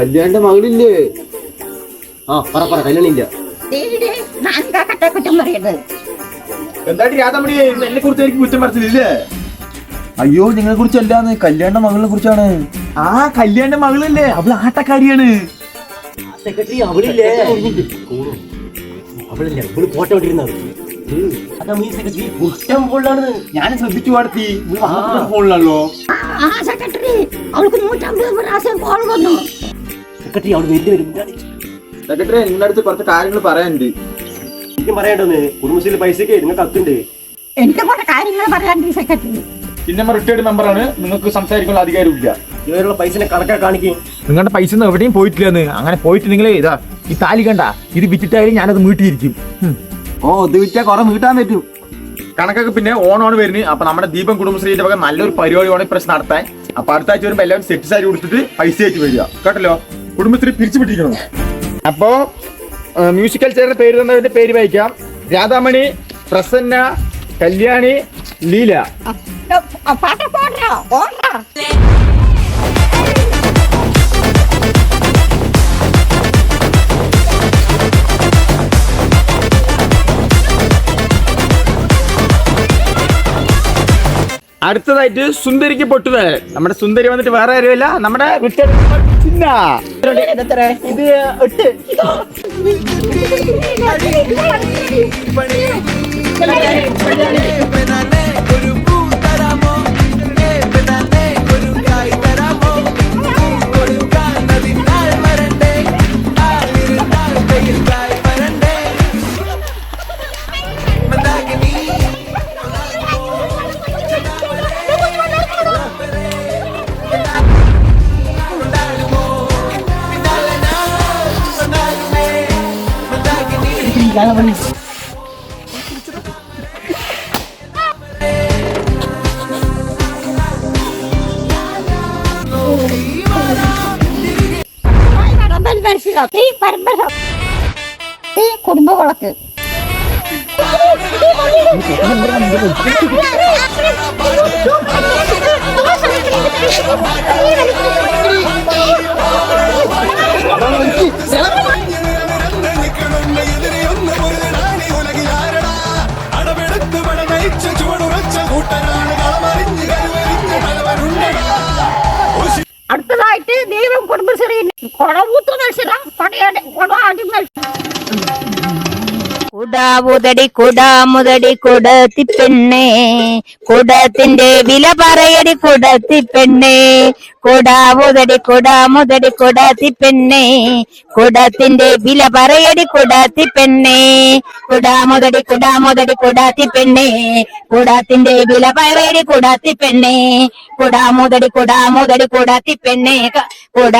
കല്യാണിന്റെ മകളില്ലേ? ആ പറ പറ കല്യാണില്ല. എന്തായിട്ട് രാധാമണി? എന്നെ കുറിച്ച് എനിക്ക് കുറ്റം അയ്യോ നിങ്ങളെ കുറിച്ചല്ലാന്ന് കല്യാണ മകളെ കുറിച്ചാണ്. ആ കല്യാണ മകളല്ലേ? അവൾ ആട്ടക്കാരിയാണ്. സെക്രട്ടറി അവളില്ലേ? അവളല്ലേ? അവൾ ഫോട്ടോ ഇട്ടിരുന്നത്. അതാ മീ സെക്രട്ടറി. കുറ്റം പൊള്ളാണ് ഞാൻ ശ്രദ്ധിച്ചു ഫോണിലാണല്ലോ. സെക്രട്ടറി അവൾക്ക് നൂറ്റമ്പത് പ്രാവശ്യം കോൾ വന്നു. സെക്രട്ടറി അവിടെ വലിയ വരും സെക്രട്ടറി നിങ്ങളുടെ അടുത്ത് കുറച്ച് കാര്യങ്ങൾ പറയാനുണ്ട്. എനിക്കും പറയണ്ടെന്ന് കുടുംബശ്രീയിൽ പൈസക്ക് നിങ്ങൾക്ക് കത്തുണ്ട് എനിക്ക് കുറച്ച് കാര്യങ്ങൾ പറയാനുണ്ട് സെക്രട്ടറി. പിന്നെ റിട്ടയർഡ് മെമ്പറാണ് നിങ്ങൾക്ക് സംസാരിക്കാനുള്ള അധികാരമില്ല. ഇവരുള്ള പൈസനെ കണക്കാ കാണിക്കും. നിങ്ങളുടെ പൈസ ഒന്നും എവിടെയും പോയിട്ടില്ലെന്ന്. അങ്ങനെ പോയിട്ട് നിങ്ങൾ ഇതാ ഈ താലി കണ്ട. ഇത് വിറ്റിട്ടായാലും ഞാനത് വീട്ടിയിരിക്കും ഓ ഇത് വിറ്റാ കൊറേ വീട്ടാൻ പറ്റും. കണക്കൊക്കെ പിന്നെ ഓണമാണ് വരുന്നത് അപ്പൊ നമ്മുടെ ദീപം കുടുംബശ്രീന്റെ വക നല്ലൊരു പരിപാടിയാണ് ഇപ്രാവശ്യം നടത്താൻ. അപ്പൊ അടുത്ത ആഴ്ച വരുമ്പോ എല്ലാവരും സെറ്റ് സാരി കൊടുത്തിട്ട് പൈസ ആയിട്ട് വരിക. കേട്ടല്ലോ? കുടുംബശ്രീ പിരിച്ചു പിടിക്കണം അപ്പോ മ്യൂസിക്കൽ ചെയറിന്റെ പേര് തന്നതിന്റെ പേര് വായിക്കാം. രാധാമണി പ്രസന്ന കല്യാണി ലീല. പാട്ട പോടാ അടുത്തതായിട്ട് സുന്ദരിക്ക് പൊട്ടുതൽ നമ്മുടെ സുന്ദരി വന്നിട്ട് വേറെ ആരുമല്ല നമ്മുടെ. ഇത് എട്ട്. പരമ്പര ഈ കുടുംബ വിളക്ക് അടുത്തതായിട്ട് ദൈവം കുടുംബശ്രീ കുടവൂത്ത് മത്സരം കൊടയാട് കൊടാടി മത്സരം. കുടാവുതടി കുടാമുതടി കുടത്തി പെണ്ണേ. കുടത്തിന്റെ വില പറയടി കുടത്തി പെണ്ണേ. കുടാവുതടി കുടാമുതടി കുടത്തി പെണ്ണേ. കുടത്തിന്റെ വില പറയടി കുടത്തി പെണ്ണേ. കുടാമുതടി കുടാമുതടി കുടാത്തി പെണ്ണേ. കുടത്തിന്റെ വില പറയടി കുടത്തി പെണ്ണേ. കുടാമുതടി കുടാമുതടി കുടത്തി പെണ്ണേ. കുട